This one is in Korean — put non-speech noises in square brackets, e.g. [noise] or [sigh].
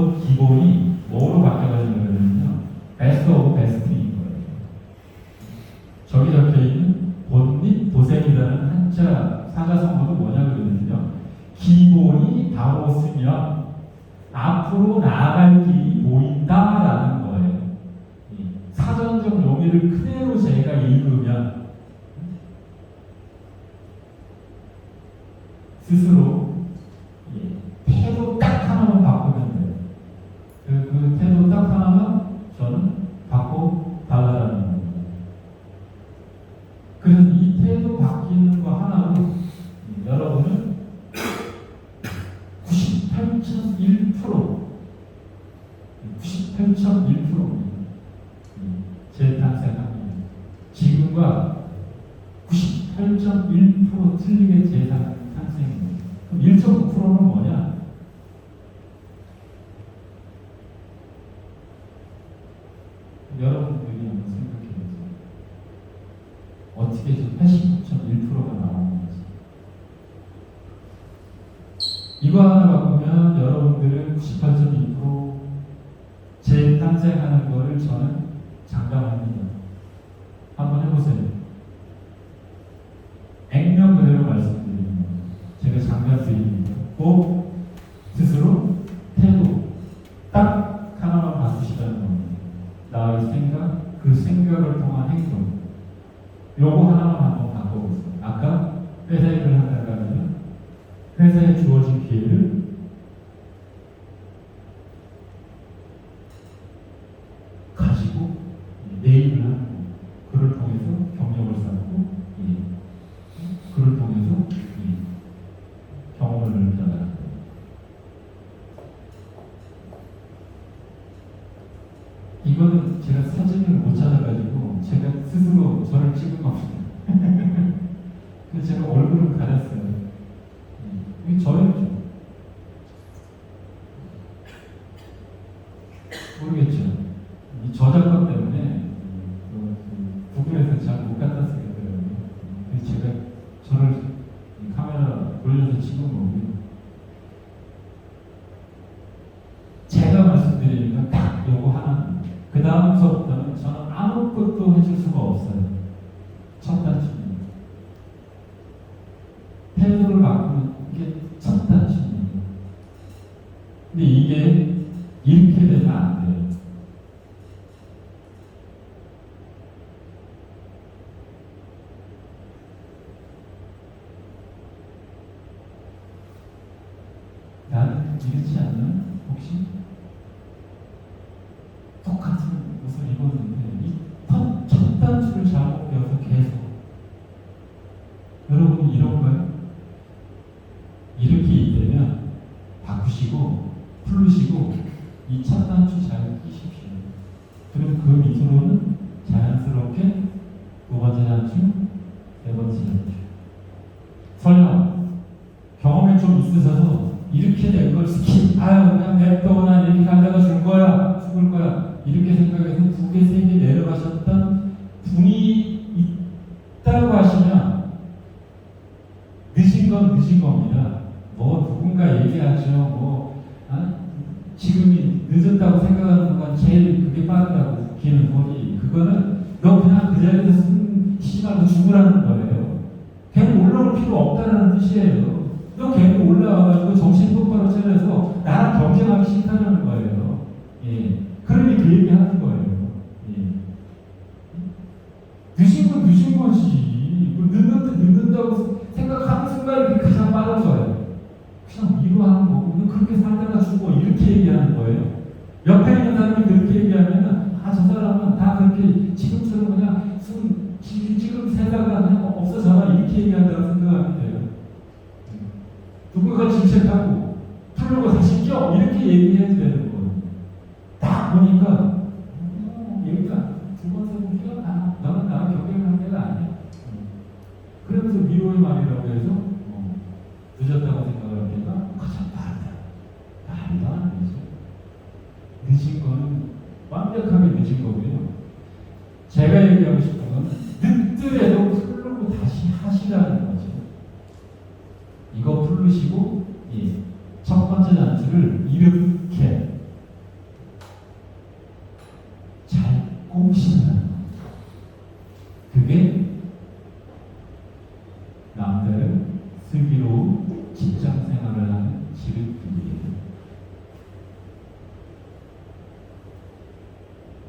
곧 기본이 뭐로 바뀌어가냐면요. 베스트 오브 베스트인 거예요. 저기 적혀 있는 본립 도생이라는 한자 사자성어도 뭐냐 그러면요. 기본이 바로쓰면 앞으로 나아갈 길이 보인다라는 거예요. 이 사전적 용의를 그대로 제가 읽으면 재탄생합니다. 지금과 98.1% 틀리게 재탄생입니다. 그럼 1.9%는 뭐냐? 여러분들이 한번 생각해 보세요. 어떻게 저 89.1%가 나오는지. 이거 하나 바꾸면 여러분들은 98.2% 재탄생하는 거를 저는 장담합니다. 한번 해보세요. 액면 그대로 말씀드립니다. 제가 장담 드립니다. 꼭 스스로 태도 딱 하나만 바꾸시라는 겁니다. 나의 생각, 그 생각을 통한 행동. 요거 하나만 한번 바꿔보세요. 아까 회사 일을 하다가 하면 회사에 주어진 기회를 가지고 내입을 하는 거예요. 그를 통해서 경력을 쌓고 예. 그를 통해서 예. 경험을 늘려나가는 거예요. 이거는 제가 사진을 못 찾아가지고 제가 스스로 저를 찍은 겁니다. [laughs] 그래서 제가 얼굴을 가렸어요. 예. 이게 저였죠. 모르겠죠. 이 저작권 때문에 음, 그 구글에서 잘 못 갖다. 그래서 제가 저를 이 카메라 돌려서 찍은 거고요. 제가 말씀드리는 딱 요거 하나. 그 다음서부터는 저는 아무것도 해줄 수가 없어요. 첫 단추입니다. 태도를 바꾸는 게첫 단추입니다. 근데 이게 이렇게 되면 안 돼요. 나는 이렇지 않나? 혹시? 이런가요? 이렇게 되면 바꾸시고 풀으시고 이첫 단추 잘 끼십시오. 그럼 그 밑으로는 자연스럽게 두 번째 단추, 네 번째 단추. 설령 경험이 좀 있으셔서 이렇게 된 걸 스킵, 아유 그냥 냅둬 난 이렇게 하다가 줄 거야, 죽을 거야 이렇게 생각해서 두 개, 세 개 내려가셨던 분이 있다고 하시면 늦은 건 늦은 겁니다. 뭐 누군가 얘기하죠. 뭐 아, 지금이 늦었다고 생각하는 건 제일 그게 빠르다고 웃기는 소리. 그거는 너 그냥 그 자리에서 숨 쉬지 말고 죽으라는 거예요. 걔는 올라올 필요 없다는 뜻이에요. 너 걔는 올라와가지고 정신 똑바로 차려서 늦는다, 늦는다고 생각하는 순간이 그게 가장 빠른 거예요. 그냥 위로하는 거고, 너 그렇게 살다가 죽어. 이렇게 얘기하는 거예요. 옆에 있는 사람이 그렇게 얘기하면은, 아, 저 사람은 다 그렇게 지금처럼 그냥 숨, 지- 지금 살다가 그냥 없어져라. 이렇게 얘기한다고 생각하면 돼요. 누군가 질책하고, 풀고 다시 껴. 이렇게 얘기해야 되는 거예요. 딱 보니까, 어, 얘가 두번 세번 끼어. 아, 너는 나랑 경쟁하는 데가 아니야. 그러면서 위로의 말이라고 해서 어, 늦었다고 생각할 때가 가장 빠르다. 말도 안 되죠. 늦은 거는 완벽하게 늦은 거고요. 제가 얘기하고 싶은 건 늦더라도 풀고 다시 하시라는 거죠. 이거 풀으시고 예, 첫 번째 단추를 이렇 to do